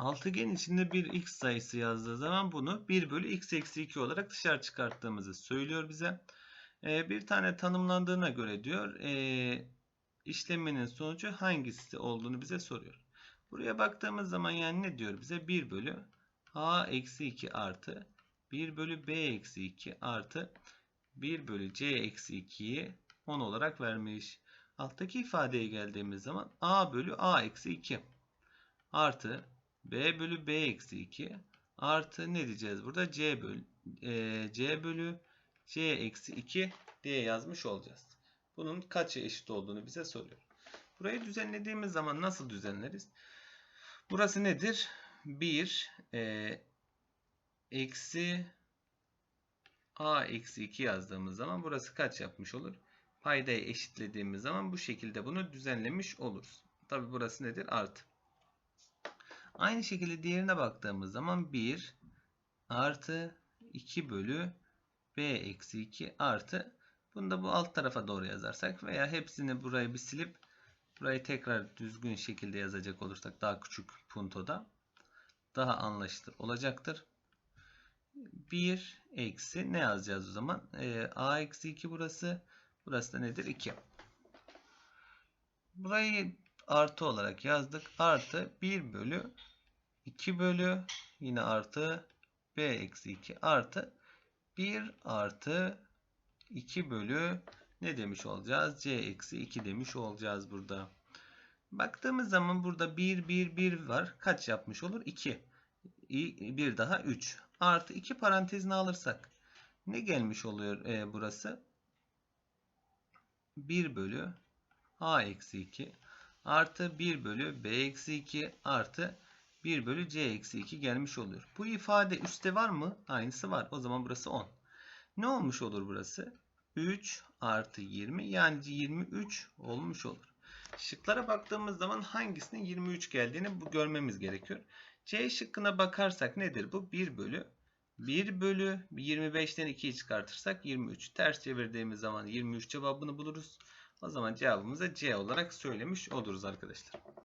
Altıgen içinde bir x sayısı yazdığı zaman bunu 1 bölü x eksi 2 olarak dışarı çıkarttığımızı söylüyor bize. Ee, bir tane tanımlandığına göre diyor e, işleminin sonucu hangisi olduğunu bize soruyor. Buraya baktığımız zaman yani ne diyor bize? 1 bölü a eksi 2 artı 1 bölü b eksi 2 artı 1 bölü c eksi 2'yi 10 olarak vermiş. Alttaki ifadeye geldiğimiz zaman a bölü a eksi 2 artı b bölü b eksi 2 artı ne diyeceğiz burada? c bölü e, c bölü c eksi 2 diye yazmış olacağız. Bunun kaça eşit olduğunu bize soruyor. Burayı düzenlediğimiz zaman nasıl düzenleriz? Burası nedir? 1 e, eksi a eksi 2 yazdığımız zaman burası kaç yapmış olur? Paydayı eşitlediğimiz zaman bu şekilde bunu düzenlemiş oluruz. Tabi burası nedir? Artı. Aynı şekilde diğerine baktığımız zaman 1 artı 2 bölü b eksi 2 artı bunu da bu alt tarafa doğru yazarsak veya hepsini burayı bir silip burayı tekrar düzgün şekilde yazacak olursak daha küçük puntoda daha anlaşılır olacaktır. 1 eksi ne yazacağız o zaman? Ee, a eksi 2 burası. Burası da nedir? 2. Burayı artı olarak yazdık. Artı 1 bölü 2 bölü yine artı b eksi 2 artı 1 artı 2 bölü ne demiş olacağız? c eksi 2 demiş olacağız burada. Baktığımız zaman burada 1 1 1 var. Kaç yapmış olur? 2. Bir daha 3. Artı 2 parantezine alırsak ne gelmiş oluyor e, burası? 1 bölü a eksi 2 artı 1 bölü b eksi 2 artı 1 bölü c eksi 2 gelmiş oluyor. Bu ifade üstte var mı? Aynısı var. O zaman burası 10. Ne olmuş olur burası? 3 artı 20 yani 23 olmuş olur. Şıklara baktığımız zaman hangisinin 23 geldiğini bu görmemiz gerekiyor. C şıkkına bakarsak nedir bu? 1 bölü 1 bölü 25'ten 2'yi çıkartırsak 23. Ters çevirdiğimiz zaman 23 cevabını buluruz. O zaman cevabımıza C olarak söylemiş oluruz arkadaşlar.